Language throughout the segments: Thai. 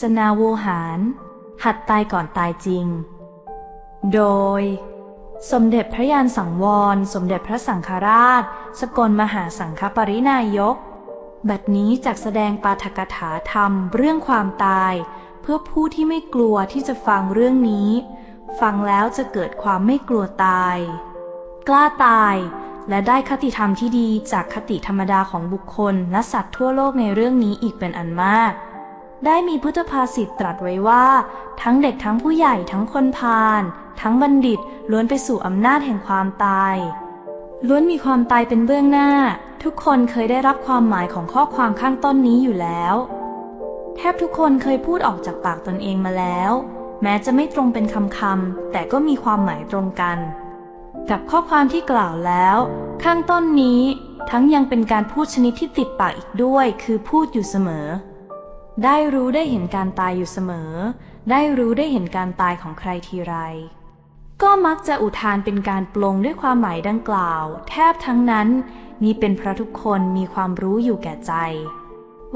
ศนาโวหาร หัดตายก่อนตายจริง โดย สมเด็จพระยานสังวร สมเด็จพระสังฆราช สกลมหาสังฆปรินายก บัดนี้จักแสดงปาฐกถาธรรมเรื่องความตาย เพื่อผู้ที่ไม่กลัวที่จะฟังเรื่องนี้ ฟังแล้วจะเกิดความไม่กลัวตาย กล้าตายและได้คติธรรมที่ดีจากคติธรรมดาของบุคคลและสัตว์ทั่วโลกในเรื่องนี้อีกเป็นอันมาก ได้มีพุทธภาษิตตรัสไว้ว่า ทั้งเด็กทั้งผู้ใหญ่ทั้งคนพาลทั้งบัณฑิตล้วนไปสู่อำนาจแห่งความตาย ล้วนมีความตายเป็นเบื้องหน้า ทุกคนเคยได้รับความหมายของข้อความข้างต้นนี้อยู่แล้ว แทบทุกคนเคยพูดออกจากปากตนเองมาแล้ว แม้จะไม่ตรงเป็นคำคำแต่ก็มีความหมายตรงกัน กับข้อความที่กล่าวแล้ว ข้างต้นนี้ทั้งยังเป็นการพูดชนิดที่ติดปากอีกด้วย คือพูดอยู่เสมอ ได้รู้ได้เห็นการตายอยู่เสมอ ได้รู้ได้เห็นการตายของใครทีไร ก็มักจะอุทานเป็นการปลงด้วยความหมายดังกล่าว แทบทั้งนั้น นี่เป็นเพราะทุกคนมีความรู้อยู่แก่ใจ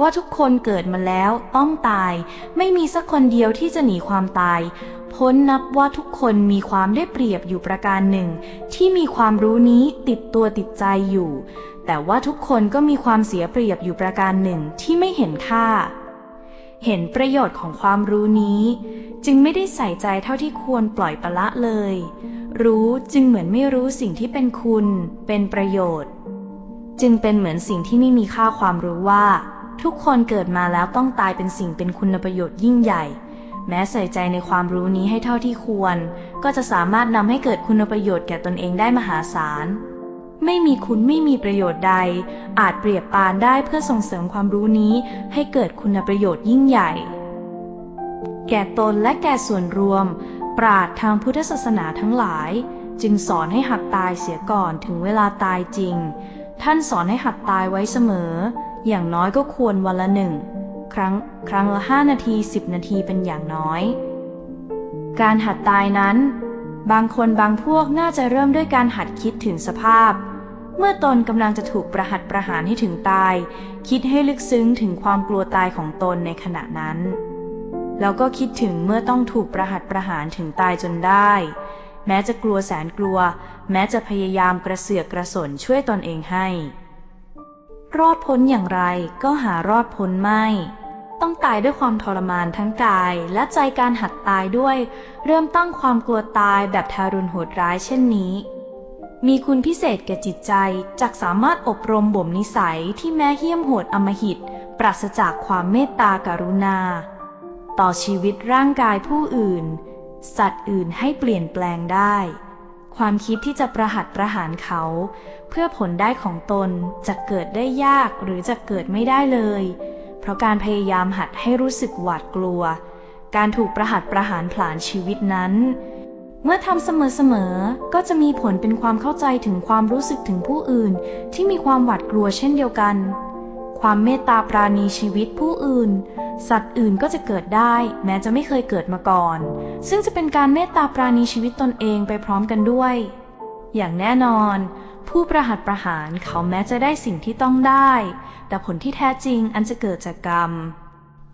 ว่าทุกคนเกิดมาแล้วต้องตาย ไม่มีสักคนเดียวที่จะหนีความตาย พ้นนับว่าทุกคนมีความได้เปรียบอยู่ประการหนึ่ง ที่มีความรู้นี้ติดตัวติดใจอยู่ แต่ว่าทุกคนก็มีความเสียเปรียบอยู่ประการหนึ่งที่ไม่เห็นค่า เห็นประโยชน์ของความรู้นี้ จึงไม่ได้ใส่ใจเท่าที่ควรปล่อยปละละเลย รู้จึงเหมือนไม่รู้สิ่งที่เป็นคุณ เป็นประโยชน์ จึงเป็นเหมือนสิ่งที่ไม่มีค่าความรู้ว่า ทุกคนเกิดมาแล้วต้องตายเป็นสิ่งเป็นคุณประโยชน์ยิ่งใหญ่ แม้ใส่ใจในความรู้นี้ให้เท่าที่ควร ก็จะสามารถนำให้เกิดคุณประโยชน์แก่ตนเองได้มหาศาล ไม่มีคุณไม่มีประโยชน์ใด อาจเปรียบปานได้เพื่อส่งเสริมความรู้นี้ ให้เกิดคุณประโยชน์ยิ่งใหญ่ แก่ตนและแก่ส่วนรวม ปราดทางพุทธศาสนาทั้งหลาย จึงสอนให้หัดตายเสียก่อนถึงเวลาตายจริง ท่านสอนให้หัดตายไว้เสมอ อย่างน้อยก็ควรวันละหนึ่งครั้งครั้งละห้านาทีสิบนาทีเป็นอย่างน้อย การหัดตายนั้น บางคนบางพวกน่าจะเริ่มด้วยการหัดคิดถึงสภาพ เมื่อตนกำลังจะถูกประหัตประหารให้ถึงตาย คิดให้ลึกซึ้งถึงความกลัวตายของตนในขณะนั้น แล้วก็คิดถึงเมื่อต้องถูกประหัตประหารถึงตายจนได้ แม้จะกลัวแสนกลัว แม้จะพยายามกระเสือกกระสนช่วยตนเองให้ รอดพ้นอย่างไรก็หารอดพ้นไม่ ต้องตายด้วยความทรมานทั้งกายและใจการหัดตายด้วย เริ่มตั้งความกลัวตายแบบทารุณโหดร้ายเช่นนี้ มีคุณพิเศษแก่จิตใจจักสามารถอบรมบ่มนิสัยที่แม้เหี้ยมโหดอมหิต ปราศจากความเมตตากรุณา ต่อชีวิตร่างกายผู้อื่น สัตว์อื่นให้เปลี่ยนแปลงได้ ความคิดที่จะประหัตประหารเขา เพื่อผลได้ของตนจะเกิดได้ยากหรือจะเกิดไม่ได้เลย เพราะการพยายามหัดให้รู้สึกหวาดกลัว การถูกประหัตประหารผลาญชีวิตนั้น เมื่อทำเสมอๆ ก็จะมีผลเป็นความเข้าใจถึงความรู้สึกถึงผู้อื่น ที่มีความหวาดกลัวเช่นเดียวกัน ความเมตตาปราณีชีวิตผู้อื่น สัตว์อื่นก็จะเกิดได้ แม้จะไม่เคยเกิดมาก่อน ซึ่งจะเป็นการเมตตาปราณีชีวิตตนเองไปพร้อมกันด้วย อย่างแน่นอน ผู้ประหัตประหารเขาแม้จะได้สิ่งที่ต้องได้ แต่ผลที่แท้จริงอันจะเกิดจากกรรม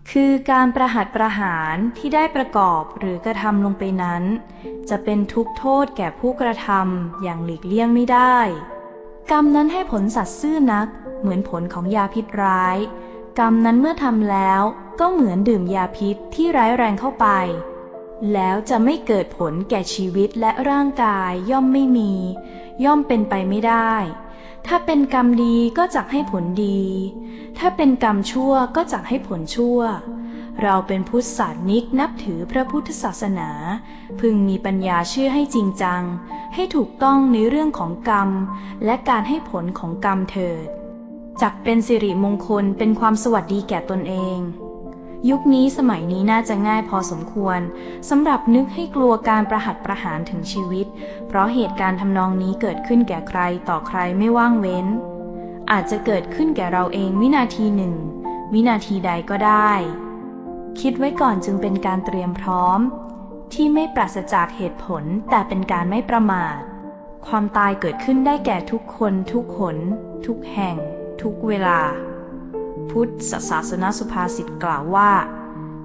คือการประหัตประหารที่ได้ประกอบหรือกระทำลงไปนั้น จะเป็นทุกโทษแก่ผู้กระทำอย่างหลีกเลี่ยงไม่ได้ กรรมนั้นให้ผลสัตว์ซื่อนัก เหมือนผลของยาพิษร้าย กรรมนั้นเมื่อทำแล้วก็เหมือนดื่มยาพิษที่ร้ายแรงเข้าไป แล้วจะไม่เกิดผลแก่ชีวิตและร่างกายย่อมไม่มี ย่อมเป็นไปไม่ได้ ถ้าเป็นกรรมดีก็จักให้ผลดี ถ้าเป็นกรรมชั่วก็จักให้ผลชั่ว เราเป็นพุทธศาสนิกนับถือพระพุทธศาสนา พึงมีปัญญาเชื่อให้จริงจัง ให้ถูกต้องในเรื่องของกรรม และการให้ผลของกรรมเถิดจักเป็นสิริมงคลเป็นความสวัสดีแก่ตนเอง ยุคนี้สมัยนี้น่าจะง่ายพอสมควรสำหรับนึกให้กลัวการประหัตประหารถึงชีวิต เพราะเหตุการณ์ทำนองนี้เกิดขึ้นแก่ใครต่อใครไม่ว่างเว้น อาจจะเกิดขึ้นแก่เราเองวินาทีหนึ่ง วินาทีใดก็ได้ คิดไว้ก่อนจึงเป็นการเตรียมพร้อม ที่ไม่ปราศจากเหตุผลแต่เป็นการไม่ประมาท ความตายเกิดขึ้นได้แก่ทุกคนทุกหนทุกแห่ง ทุกเวลา พุทธศาสนสุภาษิตกล่าวว่า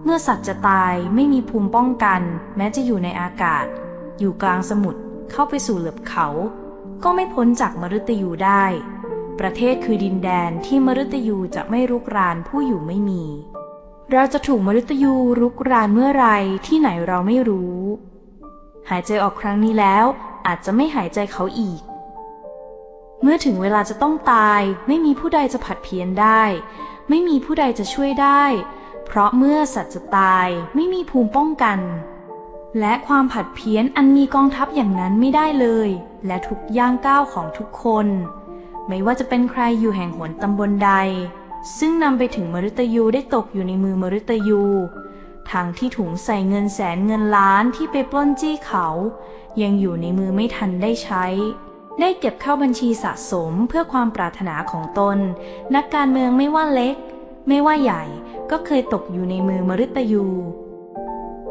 เมื่อสัตว์จะตายไม่มีภูมิป้องกัน แม้จะอยู่ในอากาศ อยู่กลางสมุทรเข้าไปสู่เหลือบเขา ก็ไม่พ้นจากมฤตยูได้ ประเทศคือดินแดนที่มฤตยูจะไม่รุกรานผู้อยู่ไม่มี เราจะถูกมฤตยูรุกรานเมื่อไรที่ไหนเราไม่รู้ หายใจออกครั้งนี้แล้ว อาจจะไม่หายใจเขาอีกเมื่อถึงเวลาจะต้องตายไม่มีผู้ใดจะผัดเพี้ยนได้ ไม่มีผู้ใดจะช่วยได้ เพราะเมื่อสัตว์จะตายไม่มีภูมิป้องกัน และความผัดเพี้ยนอันมีกองทัพอย่างนั้นไม่ได้เลย และทุกย่างก้าวของทุกคน ไม่ว่าจะเป็นใครอยู่แห่งหนตำบลใด ซึ่งนำไปถึงมฤตยูได้ตกอยู่ในมือมฤตยูทางที่ถุงใส่เงินแสนเงินล้านที่ไปปล้นจี้เขา ยังอยู่ในมือไม่ทันได้ใช้ ได้เก็บเข้าบัญชีสะสมเพื่อความปรารถนาของตน นักการเมืองไม่ว่าเล็ก ไม่ว่าใหญ่ก็เคยตกอยู่ในมือมฤตยู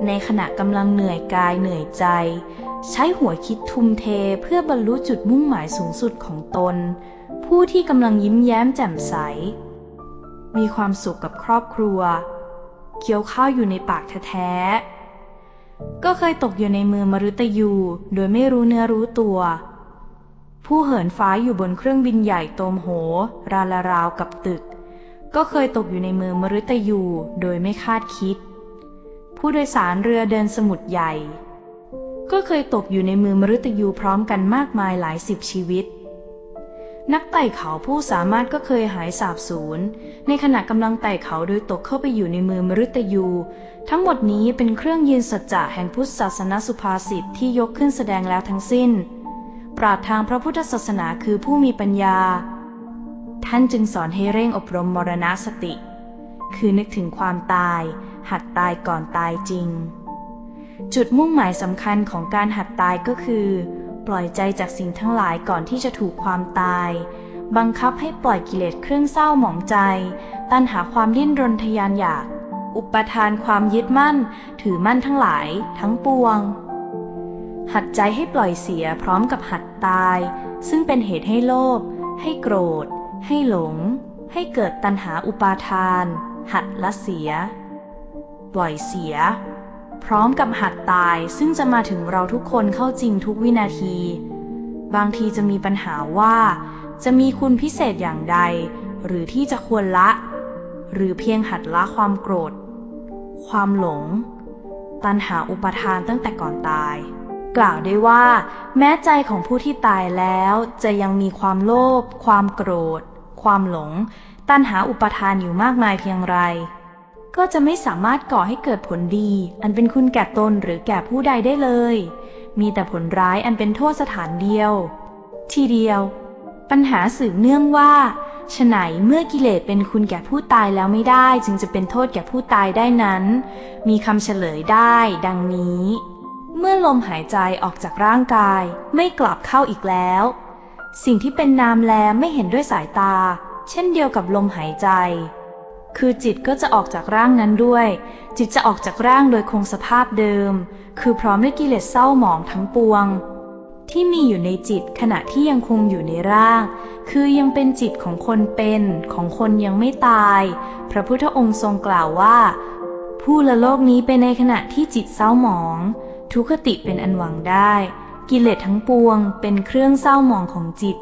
ในขณะกำลังเหนื่อยกายเหนื่อยใจ ใช้หัวคิดทุ่มเทเพื่อบรรลุจุดมุ่งหมายสูงสุดของตน ผู้ที่กำลังยิ้มแย้มแจ่มใส มีความสุขกับครอบครัว เคี้ยวข้าวอยู่ในปากแท้ๆก็เคยตกอยู่ในมือมฤตยูโดยไม่รู้เนื้อรู้ตัว ผู้เหินฟ้าอยู่บนเครื่องบินใหญ่โตมโห รานละราวกับตึก ก็เคยตกอยู่ในมือมฤตยูโดยไม่คาดคิด ผู้โดยสารเรือเดินสมุทรใหญ่ ก็เคยตกอยู่ในมือมฤตยูพร้อมกันมากมายหลายสิบชีวิต นักไต่เขาผู้สามารถก็เคยหายสาบสูญในขณะกำลังไต่เขาโดยตกเข้าไปอยู่ในมือมฤตยู ทั้งหมดนี้เป็นเครื่องยืนสัจจะแห่งพุทธศาสนสุภาษิตที่ยกขึ้นแสดงแล้วทั้งสิ้น ปราดทางพระพุทธศาสนาคือผู้มีปัญญา ท่านจึงสอนให้เร่งอบรมมรณสติ คือนึกถึงความตาย หัดตายก่อนตายจริง จุดมุ่งหมายสำคัญของการหัดตายก็คือ ปล่อยใจจากสิ่งทั้งหลายก่อนที่จะถูกความตาย บังคับให้ปล่อยกิเลสเครื่องเศร้าหมองใจ ตันหาความดิ้นรนทยานอยาก อุปทานความยึดมั่น ถือมั่นทั้งหลาย ทั้งปวง หัดใจให้ปล่อยเสียพร้อมกับหัดตาย ซึ่งเป็นเหตุให้โลภ ให้โกรธ ให้หลง ให้เกิดตัณหาอุปาทาน หัดละเสีย ปล่อยเสีย พร้อมกับหัดตายซึ่งจะมาถึงเราทุกคนเข้าจริงทุกวินาที บางทีจะมีปัญหาว่า จะมีคุณพิเศษอย่างใด หรือที่จะควรละ หรือเพียงหัดละความโกรธ ความหลง ตัณหาอุปาทานตั้งแต่ก่อนตาย กล่าวได้ว่า แม้ใจของผู้ที่ตายแล้วจะยังมีความโลภความโกรธ ความหลง ตัณหาอุปทานอยู่มากมายเพียงไร ก็จะไม่สามารถก่อให้เกิดผลดี อันเป็นคุณแก่ตนหรือแก่ผู้ใดได้เลย มีแต่ผลร้ายอันเป็นโทษสถานเดียว ทีเดียว ปัญหาสืบเนื่องว่าฉไหนเมื่อกิเลสเป็นคุณแก่ผู้ตายแล้วไม่ได้ จึงจะเป็นโทษแก่ผู้ตายได้นั้น มีคำเฉลยได้ ดังนี้ เมื่อลมหายใจออกจากร่างกายไม่กลับเข้าอีกแล้ว สิ่งที่เป็นนามแลไม่เห็นด้วยสายตา เช่นเดียวกับลมหายใจ คือจิตก็จะออกจากร่างนั้นด้วย จิตจะออกจากร่างโดยคงสภาพเดิม คือพร้อมด้วยกิเลสเศร้าหมองทั้งปวง ที่มีอยู่ในจิตขณะที่ยังคงอยู่ในร่าง คือยังเป็นจิตของคนเป็นของคนยังไม่ตาย พระพุทธองค์ทรงกล่าวว่า ผู้ละโลกนี้เป็นในขณะที่จิตเศร้าหมอง ทุกขติเป็นอันหวังได้ กิเลสทั้งปวงเป็นเครื่องเศร้าหมองของจิต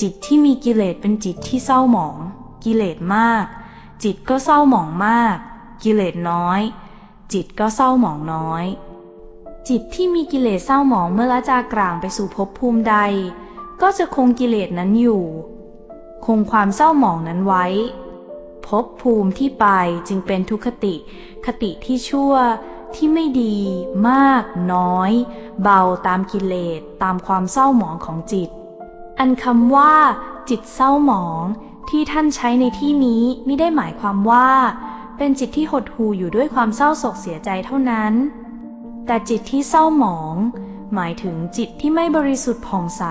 จิตที่มีกิเลสเป็นจิตที่เศร้าหมอง กิเลสมาก จิตก็เศร้าหมองมาก กิเลสน้อย จิตก็เศร้าหมองน้อย จิตที่มีกิเลสเศร้าหมองเมื่อละจากลางไปสู่ภพภูมิใด ก็จะคงกิเลสนั้นอยู่ คงความเศร้าหมองนั้นไว้ภพภูมิที่ไปจึงเป็นทุกขติ คติที่ชั่ว ที่ไม่ดีมากน้อย เบาตามกิเลสตามความเศร้าหมองของจิต อันคำว่า จิตเศร้าหมองที่ท่านใช้ในที่นี้ไม่ได้หมายความว่า เป็นจิตที่หดหู่อยู่ด้วยความเศร้าโศกเสียใจเท่านั้น แต่จิตที่เศร้าหมอง หมายถึงจิตที่ไม่บริสุทธิ์ผ่องใส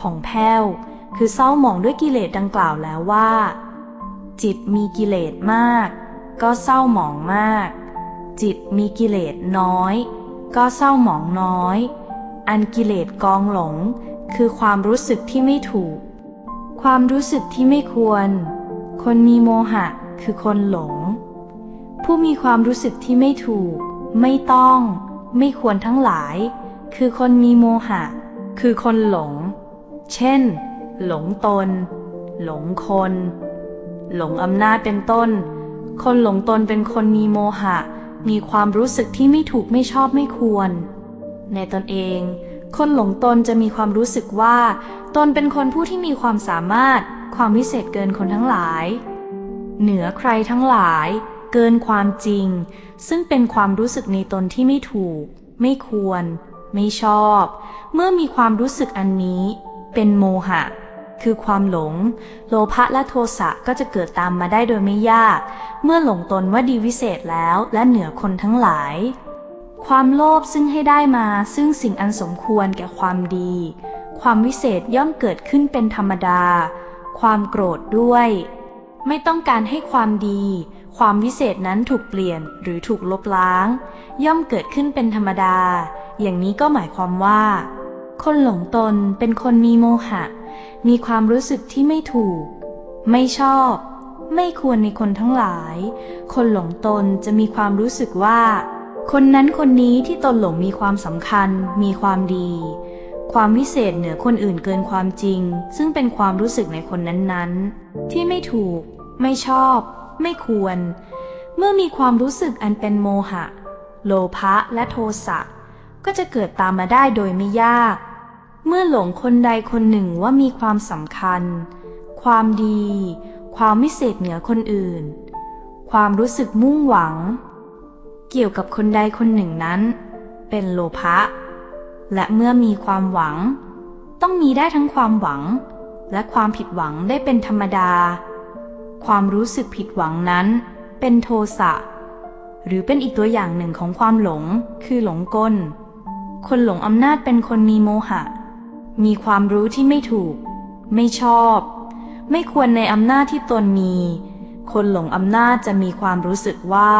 ผ่องแผ้ว คือเศร้าหมองด้วยกิเลสดังกล่าวแล้วว่า จิตมีกิเลสมาก ก็เศร้าหมองมาก จิตมีกิเลสน้อย ก็เศร้าหมองน้อย อันกิเลสกองหลง คือความรู้สึกที่ไม่ถูก ความรู้สึกที่ไม่ควร คนมีโมหะคือคนหลง ผู้มีความรู้สึกที่ไม่ถูก ไม่ต้อง ไม่ควรทั้งหลาย คือคนมีโมหะ คือคนหลง เช่น หลงตน หลงคน หลงอำนาจเป็นต้น คนหลงตนเป็นคนมีโมหะ มีความรู้สึกที่ไม่ถูกไม่ชอบไม่ควร ในตนเอง คนหลงตนจะมีความรู้สึกว่า ตนเป็นคนผู้ที่มีความสามารถ ความวิเศษเกินคนทั้งหลาย เหนือใครทั้งหลาย เกินความจริง ซึ่งเป็นความรู้สึกในตนที่ไม่ถูก ไม่ควร ไม่ชอบ เมื่อมีความรู้สึกอันนี้ เป็นโมหะ คือความหลง โลภะและโทสะก็จะเกิดตามมาได้โดยไม่ยาก เมื่อหลงตนว่าดีวิเศษแล้วและเหนือคนทั้งหลาย ความโลภซึ่งให้ได้มาซึ่งสิ่งอันสมควรแก่ความดี ความวิเศษย่อมเกิดขึ้นเป็นธรรมดา ความโกรธด้วย ไม่ต้องการให้ความดี ความวิเศษนั้นถูกเปลี่ยนหรือถูกลบล้าง ย่อมเกิดขึ้นเป็นธรรมดา อย่างนี้ก็หมายความว่าคนหลงตนเป็นคนมีโมหะ มีความรู้สึกที่ไม่ถูก ไม่ชอบ ไม่ควรในคนทั้งหลาย คนหลงตนจะมีความรู้สึกว่า คนนั้นคนนี้ที่ตนหลงมีความสำคัญ มีความดี ความวิเศษเหนือคนอื่นเกินความจริง ซึ่งเป็นความรู้สึกในคนนั้นๆ ที่ไม่ถูก ไม่ชอบ ไม่ควร เมื่อมีความรู้สึกอันเป็นโมหะ โลภะและโทสะก็จะเกิดตามมาได้โดยไม่ยาก เมื่อหลงคนใดคนหนึ่งว่ามีความสำคัญ ความดี ความวิเศษเหนือคนอื่น ความรู้สึกมุ่งหวัง เกี่ยวกับคนใดคนหนึ่งนั้น เป็นโลภะ และเมื่อมีความหวัง ต้องมีได้ทั้งความหวัง และความผิดหวังได้เป็นธรรมดา ความรู้สึกผิดหวังนั้น เป็นโทสะ หรือเป็นอีกตัวอย่างหนึ่งของความหลง คือหลงกลคนหลงอำนาจเป็นคนมีโมหะ มีความรู้ที่ไม่ถูก ไม่ชอบ ไม่ควรในอำนาจที่ตนมี คนหลงอำนาจจะมีความรู้สึกว่า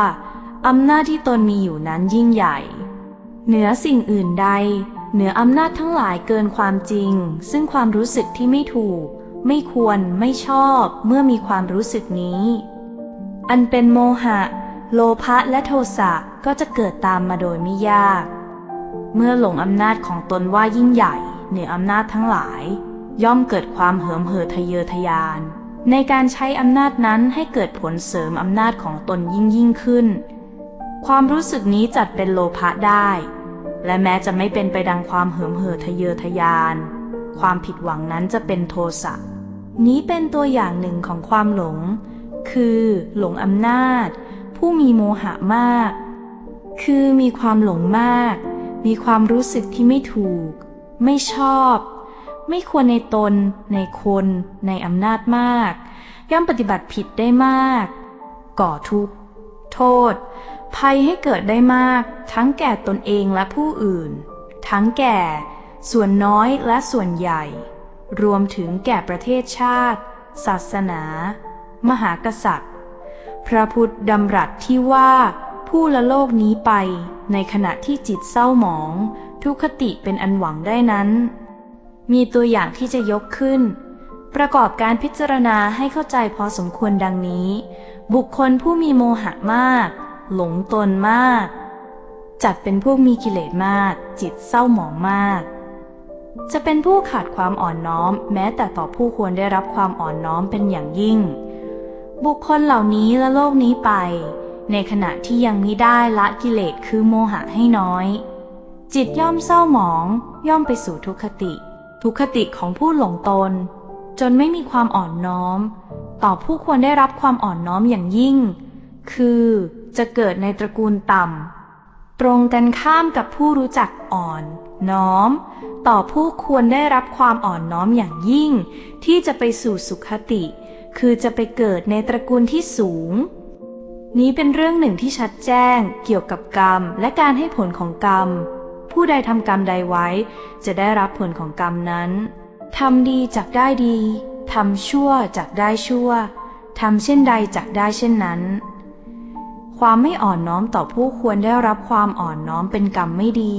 อำนาจที่ตนมีอยู่นั้นยิ่งใหญ่ เหนือสิ่งอื่นใด เหนืออำนาจทั้งหลายเกินความจริง ซึ่งความรู้สึกที่ไม่ถูก ไม่ควรไม่ชอบเมื่อมีความรู้สึกนี้ อันเป็นโมหะ โลภะและโทสะก็จะเกิดตามมาโดยไม่ยาก เมื่อหลงอำนาจของตนว่ายิ่งใหญ่ เหนืออำนาจทั้งหลาย ย่อมเกิดความเหิมเห่อทะเยอทะยาน ในการใช้อำนาจนั้นให้เกิดผลเสริมอำนาจของตนยิ่งยิ่งขึ้น ความรู้สึกนี้จัดเป็นโลภะได้ และแม้จะไม่เป็นไปดังความเหิมเห่อทะเยอทะยาน ความผิดหวังนั้นจะเป็นโทสะนี้เป็นตัวอย่างหนึ่งของความหลง คือหลงอำนาจ ผู้มีโมหะมาก คือมีความหลงมาก มีความรู้สึกที่ไม่ถูก ไม่ชอบ ไม่ควรในตน ในคน ในอำนาจมาก ย่อมปฏิบัติผิดได้มาก ก่อทุกข์ โทษ ภัยให้เกิดได้มาก ทั้งแก่ตนเองและผู้อื่น ทั้งแก่ ส่วนน้อยและส่วนใหญ่ รวมถึงแก่ประเทศชาติ ศาสนา มหากษัตริย์ พระพุทธดำรัสที่ว่าผู้ละโลกนี้ไปในขณะที่จิตเศร้าหมอง ทุกขติเป็นอันหวังได้นั้น มีตัวอย่างที่จะยกขึ้น ประกอบการพิจารณาให้เข้าใจพอสมควรดังนี้ บุคคลผู้มีโมหะมาก หลงตนมาก จัดเป็นผู้มีกิเลสมาก จิตเศร้าหมองมาก จะเป็นผู้ขาดความอ่อนน้อม แม้แต่ต่อผู้ควรได้รับความอ่อนน้อมเป็นอย่างยิ่ง บุคคลเหล่านี้ละโลกนี้ไปในขณะที่ยังมิได้ละกิเลสคือโมหะให้น้อย จิตย่อมเศร้าหมอง ย่อมไปสู่ทุกขติ ทุกขติของผู้หลงตน จนไม่มีความอ่อนน้อม ต่อผู้ควรได้รับความอ่อนน้อมอย่างยิ่ง คือจะเกิดในตระกูลต่ำตรงกันข้ามกับผู้รู้จักอ่อน น้อม ต่อผู้ควรได้รับความอ่อนน้อมอย่างยิ่ง ที่จะไปสู่สุขติ คือจะไปเกิดในตระกูลที่สูงนี้เป็นเรื่องหนึ่งที่ชัดแจ้งเกี่ยวกับกรรมและการให้ผลของกรรม ผู้ใดทำกรรมใดไว้ จะได้รับผลของกรรมนั้นทำดีจักได้ดีทำชั่วจักได้ชั่วทำเช่นใดจักได้เช่นนั้น ความไม่อ่อนน้อมต่อผู้ควรได้รับความอ่อนน้อมเป็นกรรมไม่ดี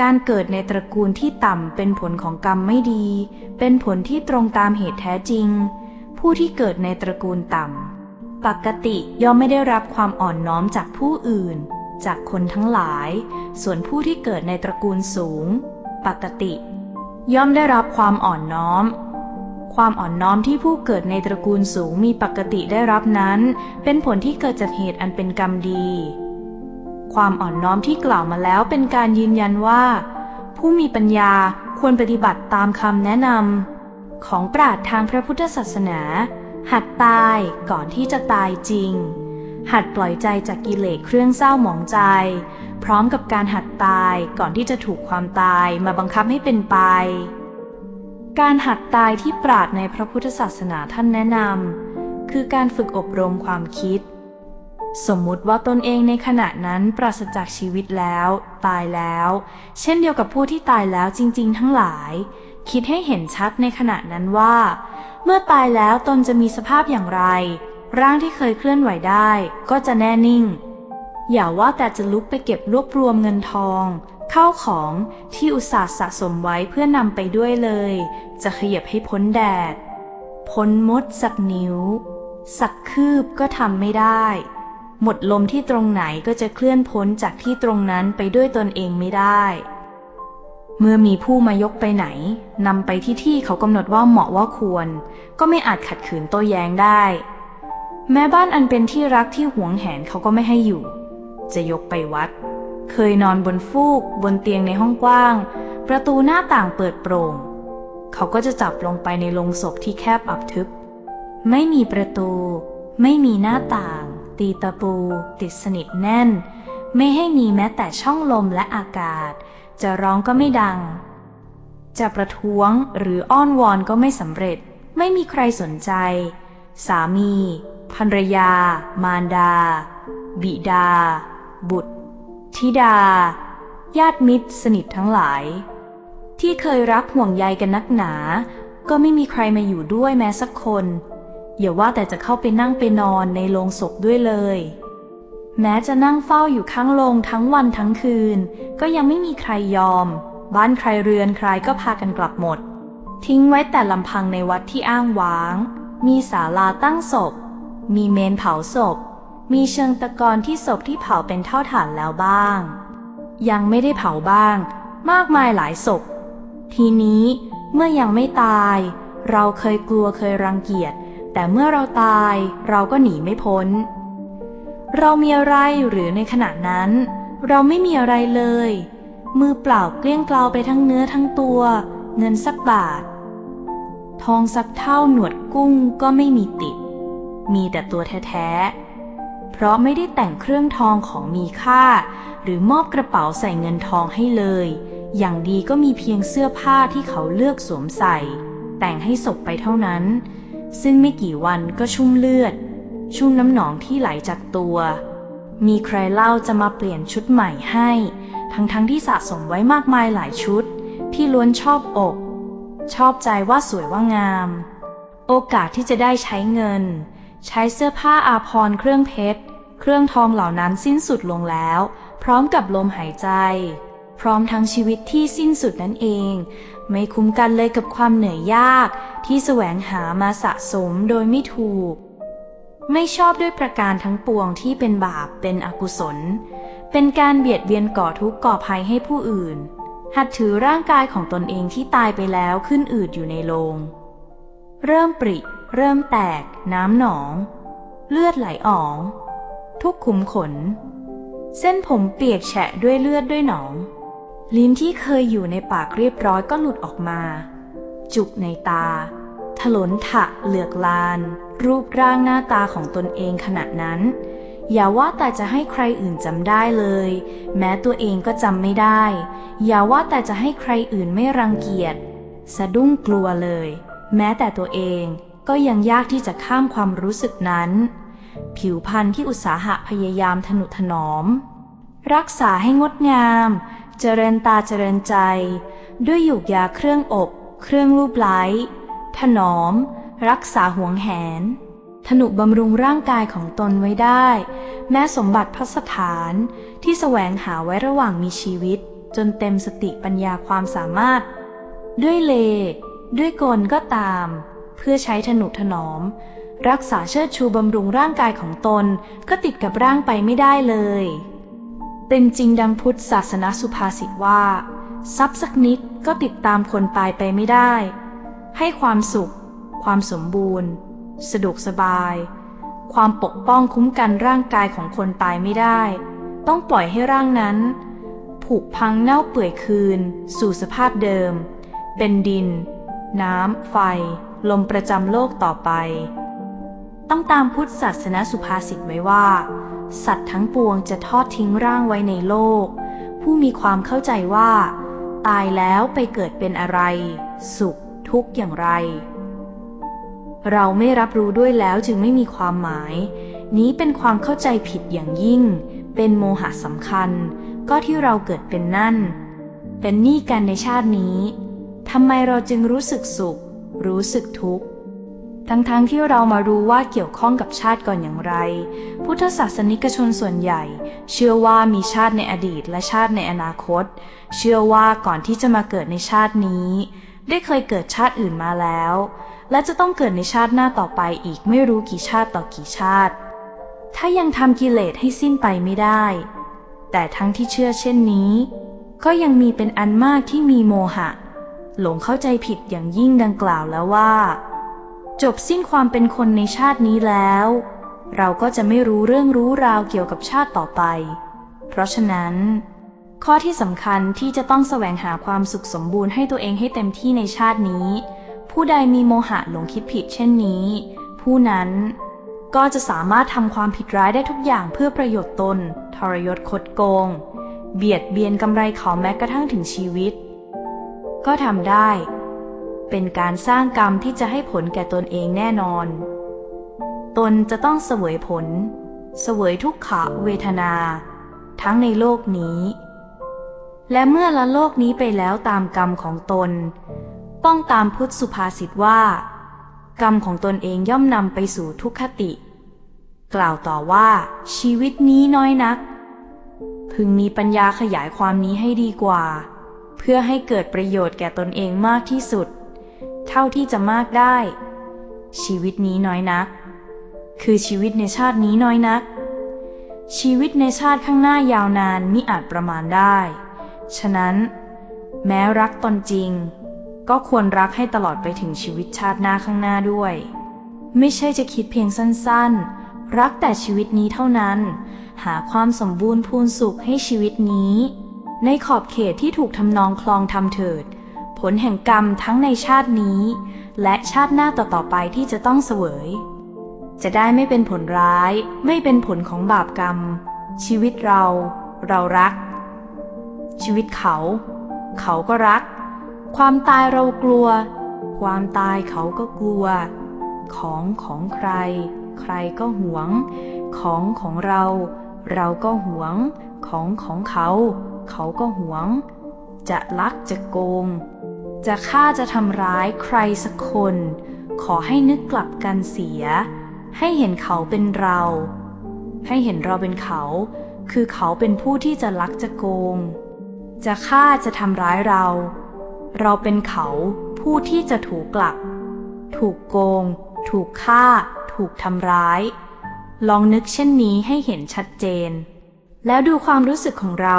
การเกิดในตระกูลที่ต่ำเป็นผลของกรรมไม่ดี เป็นผลที่ตรงตามเหตุแท้จริง ผู้ที่เกิดในตระกูลต่ำปกติย่อมไม่ได้รับความอ่อนน้อมจากผู้อื่น จากคนทั้งหลาย ส่วนผู้ที่เกิดในตระกูลสูง ปกติ ย่อมได้รับความอ่อนน้อม ความอ่อนน้อมที่ผู้เกิดในตระกูลสูงมีปกติได้รับนั้น เป็นผลที่เกิดจากเหตุอันเป็นกรรมดี ความอ่อนน้อมที่กล่าวมาแล้วเป็นการยืนยันว่า ผู้มีปัญญาควรปฏิบัติตามคำแนะนำของปราชญ์ทางพระพุทธศาสนา หัดตายก่อนที่จะตายจริง หัดปล่อยใจจากกิเลสเครื่องเศร้าหมองใจ พร้อมกับการหัดตายก่อนที่จะถูกความตายมาบังคับให้เป็นไป การหัดตายที่ปราดในพระพุทธศาสนาท่านแนะนำคือการฝึกอบรมความคิด สมมุติว่าตนเองในขณะนั้นปราศจากชีวิตแล้ว ตายแล้ว เช่นเดียวกับผู้ที่ตายแล้วจริง ๆ ทั้งหลาย คิดให้เห็นชัดในขณะนั้นว่า เมื่อตายแล้วตนจะมีสภาพอย่างไร ร่างที่เคยเคลื่อนไหวได้ก็จะแน่นิ่ง อย่าว่าแต่จะลุกไปเก็บรวบรวมเงินทอง เข้าของที่อุตส่าห์สะสมไว้เพื่อนำไปด้วยเลย จะขยับให้พ้นแดด พ้นมดสักนิ้ว สักคืบก็ทำไม่ได้ หมดลมที่ตรงไหนก็จะเคลื่อนพ้นจากที่ตรงนั้นไปด้วยตนเองไม่ได้เมื่อมีผู้มายกไปไหนนำไปที่ที่เขากำหนดว่าเหมาะว่าควร ก็ไม่อาจขัดขืนโต้แย้งได้ แม้บ้านอันเป็นที่รักที่หวงแหนเขาก็ไม่ให้อยู่ จะยกไปวัด เคยนอนบนฟูก บนเตียงในห้องกว้าง ประตูหน้าต่างเปิดโปร่ง เขาก็จะจับลงไปในโลงศพที่แคบอับทึบ ไม่มีประตู ไม่มีหน้าต่าง ตีตะปู ติดสนิทแน่น ไม่ให้มีแม้แต่ช่องลมและอากาศ จะร้องก็ไม่ดัง จะประท้วงหรืออ้อนวอนก็ไม่สำเร็จ ไม่มีใครสนใจ สามี ภรรยา มารดา บิดา บุตร ธิดา ญาติมิตรสนิททั้งหลาย ที่เคยรักห่วงใยกันนักหนา ก็ไม่มีใครมาอยู่ด้วยแม้สักคน อย่าว่าแต่จะเข้าไปนั่งไปนอนในโรงศพด้วยเลย แม้จะนั่งเฝ้าอยู่ข้างโรงทั้งวันทั้งคืน ก็ยังไม่มีใครยอม บ้านใครเรือนใครก็พากันกลับหมด ทิ้งไว้แต่ลำพังในวัดที่อ้างว้าง มีศาลาตั้งศพ มีเมนเผาศพ มีเชิงตะกอนที่ศพที่เผาเป็นเท่าฐานแล้วบ้าง ยังไม่ได้เผาบ้าง มากมายหลายศพ ทีนี้เมื่อยังไม่ตาย เราเคยกลัวเคยรังเกียจ แต่เมื่อเราตายเราก็หนีไม่พ้น เรามีอะไรหรือในขณะนั้น เราไม่มีอะไรเลย มือเปล่าเกลี้ยงเกลาไปทั้งเนื้อทั้งตัว เงินสักบาท ทองสักเท่าหนวดกุ้งก็ไม่มีติด มีแต่ตัวแท้ๆ เพราะไม่ได้แต่งเครื่องทองของมีค่า หรือมอบกระเป๋าใส่เงินทองให้เลย อย่างดีก็มีเพียงเสื้อผ้าที่เขาเลือกสวมใส่ แต่งให้ศพไปเท่านั้น ซึ่งไม่กี่วันก็ชุ่มเลือด ชุ่มน้ำหนองที่ไหลจากตัว มีใครเล่าจะมาเปลี่ยนชุดใหม่ให้ ทั้งๆทที่สะสมไว้มากมายหลายชุด ที่ล้วนชอบอก ชอบใจว่าสวยว่างาม โอกาสที่จะได้ใช้เงิน ใช้เสื้อผ้าอาภรณ์เครื่องเพชร เครื่องทองเหล่านั้นสิ้นสุดลงแล้ว พร้อมกับลมหายใจ พร้อมทั้งชีวิตที่สิ้นสุดนั่นเอง ไม่คุ้มกันเลยกับความเหนื่อยยากที่แสวงหามาสะสมโดยไม่ถูก ไม่ชอบด้วยประการทั้งปวงที่เป็นบาปเป็นอกุศล เป็นการเบียดเบียนก่อทุกข์ก่อภัยให้ผู้อื่น หัดถือร่างกายของตนเองที่ตายไปแล้วขึ้นอืดอยู่ในโลง เริ่มปริ เริ่มแตก น้ำหนอง เลือดไหลอองทุกขุมขน เส้นผมเปียกแฉะด้วยเลือดด้วยหนอง ลิ้นที่เคยอยู่ในปากเรียบร้อยก็หลุดออกมา จุกในตา ถลนถะเหลือกลาน รูปร่างหน้าตาของตนเองขณะนั้น อย่าว่าแต่จะให้ใครอื่นจำได้เลย แม้ตัวเองก็จำไม่ได้ อย่าว่าแต่จะให้ใครอื่นไม่รังเกียจ สะดุ้งกลัวเลย แม้แต่ตัวเอง ก็ยังยากที่จะข้ามความรู้สึกนั้น ผิวพรรณที่อุตสาหะพยายามทนุถนอม รักษาให้งดงาม เจริญตาเจริญใจ ด้วยหยูกยาเครื่องอบ เครื่องรูปไล้ถนอม รักษาห่วงแหนธนุบำรุงร่างกายของตนไว้ได้ แม้สมบัติพัสถานที่แสวงหาไว้ระหว่างมีชีวิต จนเต็มสติปัญญาความสามารถ ด้วยเล ด้วยกลก็ตาม พื่อใช้ธนุถนอม รักษาเชิดชูบำรุงร่างกายของตนก็ติดกับร่างไปไม่ได้เลย เป็นจริงดังพุทธศาสนาสุภาษิตว่า ทรัพย์สักนิดก็ติดตามคนตายไปไม่ได้ ให้ความสุข ความสมบูรณ์ สะดวกสบาย ความปกป้องคุ้มกันร่างกายของคนตายไม่ได้ ต้องปล่อยให้ร่างนั้น ผุพังเน่าเปื่อยคืน สู่สภาพเดิม เป็นดิน น้ำ ไฟ ลมประจำโลกต่อไป ต้องตามพุทธศาสนาสุภาษิตไว้ว่า สัตว์ทั้งปวงจะทอดทิ้งร่างไว้ในโลก ผู้มีความเข้าใจว่า ตายแล้วไปเกิดเป็นอะไร สุขทุกข์อย่างไร เราไม่รับรู้ด้วยแล้วจึงไม่มีความหมาย นี้เป็นความเข้าใจผิดอย่างยิ่ง เป็นโมหะสำคัญ ก็ที่เราเกิดเป็นนั่น เป็นหนี้กันในชาตินี้ทำไมเราจึงรู้สึกสุข รู้สึกทุกข์ ทั้งๆทที่เรามารู้ว่าเกี่ยวข้องกับชาติก่อนอย่างไร พุทธศาสนิกชนส่วนใหญ่ เชื่อว่ามีชาติในอดีตและชาติในอนาคต เชื่อว่าก่อนที่จะมาเกิดในชาตินี้ ได้เคยเกิดชาติอื่นมาแล้ว และจะต้องเกิดในชาติหน้าต่อไปอีกไม่รู้กี่ชาติต่อกี่ชาติ ถ้ายังทำกิเลสให้สิ้นไปไม่ได้ แต่ทั้งที่เชื่อเช่นนี้ ก็ยังมีเป็นอันมากที่มีโมหะ หลงเข้าใจผิดอย่างยิ่งดังกล่าวแล้วว่า จบสิ้นความเป็นคนในชาตินี้แล้ว เราก็จะไม่รู้เรื่องรู้ราวเกี่ยวกับชาติต่อไป เพราะฉะนั้น ข้อที่สำคัญที่จะต้องแสวงหาความสุขสมบูรณ์ให้ตัวเองให้เต็มที่ในชาตินี้ ผู้ใดมีโมหะหลงคิดผิดเช่นนี้ ผู้นั้นก็จะสามารถทำความผิดร้ายได้ทุกอย่างเพื่อประโยชน์ตน ทรยศคดโกง เบียดเบียนกำไรเขาแม้กระทั่งถึงชีวิต ก็ทำได้ เป็นการสร้างกรรมที่จะให้ผลแก่ตนเองแน่นอน ตนจะต้องเสวยผล เสวยทุกขเวทนา ทั้งในโลกนี้ และเมื่อละโลกนี้ไปแล้วตามกรรมของตน ต้องตามพุทธสุภาษิตว่า กรรมของตนเองย่อมนำไปสู่ทุกขติ กล่าวต่อว่าชีวิตนี้น้อยนัก พึงมีปัญญาขยายความนี้ให้ดีกว่า พื่อให้เกิดประโยชน์แก่ตนเองมากที่สุด เท่าที่จะมากได้ ชีวิตนี้น้อยนัก คือชีวิตในชาตินี้น้อยนัก ชีวิตในชาติข้างหน้ายาวนานมิอาจประมาณได้ ฉะนั้น แม้รักตนจริง ก็ควรรักให้ตลอดไปถึงชีวิตชาติหน้าข้างหน้าด้วย ไม่ใช่จะคิดเพียงสั้นๆ รักแต่ชีวิตนี้เท่านั้น หาความสมบูรณ์พูนสุขให้ชีวิตนี้ ในขอบเขตที่ถูกทำนองคลองทำเถิด ผลแห่งกรรมทั้งในชาตินี้ และชาติหน้าต่อๆไปที่จะต้องเสวย จะได้ไม่เป็นผลร้าย ไม่เป็นผลของบาปกรรม ชีวิตเรา เรารัก ชีวิตเขา เขาก็รัก ความตายเรากลัว ความตายเขาก็กลัว ของของใคร ใครก็หวง ของของเรา เราก็หวง ของของเขา เขาก็หวง จะลักจะโกง จะฆ่าจะทำร้ายใครสักคน ขอให้นึกกลับกันเสีย ให้เห็นเขาเป็นเรา ให้เห็นเราเป็นเขา คือเขาเป็นผู้ที่จะลักจะโกง จะฆ่าจะทำร้ายเรา เราเป็นเขาผู้ที่จะถูกกลับ ถูกโกง ถูกฆ่า ถูกทำร้าย ลองนึกเช่นนี้ให้เห็นชัดเจนแล้วดูความรู้สึกของเรา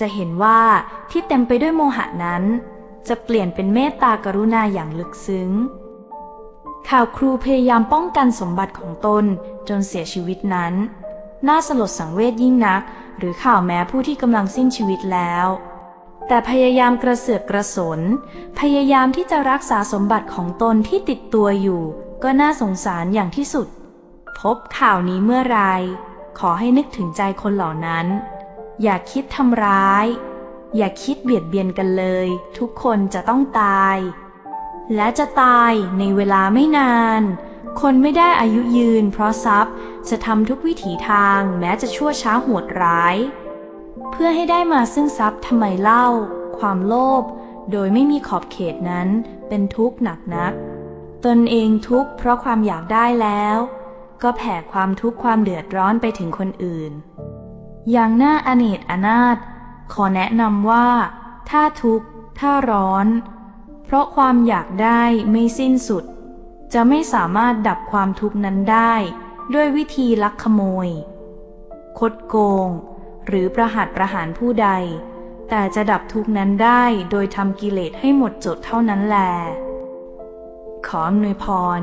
จะเห็นว่าที่เต็มไปด้วยโมหะนั้น จะเปลี่ยนเป็นเมตตากรุณาอย่างลึกซึ้ง ข่าวครูพยายามป้องกันสมบัติของตนจนเสียชีวิตนั้น น่าสลดสังเวชยิ่งนัก หรือข่าวแม้ผู้ที่กำลังสิ้นชีวิตแล้ว แต่พยายามกระเสือกกระสน พยายามที่จะรักษาสมบัติของตนที่ติดตัวอยู่ ก็น่าสงสารอย่างที่สุด พบข่าวนี้เมื่อไรขอให้นึกถึงใจคนเหล่านั้น อย่าคิดทำร้าย อย่าคิดเบียดเบียนกันเลย ทุกคนจะต้องตาย และจะตายในเวลาไม่นาน คนไม่ได้อายุยืน เพราะทรัพย์จะทำทุกวิถีทางแม้จะชั่วช้าโหดร้าย เพื่อให้ได้มาซึ่งทรัพย์ทำไมเล่า ความโลภโดยไม่มีขอบเขตนั้นเป็นทุกข์หนักนัก ตนเองทุกข์เพราะความอยากได้แล้ว ก็แผ่ความทุกข์ความเดือดร้อนไปถึงคนอื่น อย่างน่าอเนจอนาถขอแนะนำว่า ถ้าทุกข์ ถ้าร้อน เพราะความอยากได้ไม่สิ้นสุด จะไม่สามารถดับความทุกข์นั้นได้ ด้วยวิธีลักขโมย คดโกง หรือประหัตประหารผู้ใด แต่จะดับทุกข์นั้นได้โดยทำกิเลสให้หมดจดเท่านั้นแล ขออำนวยพร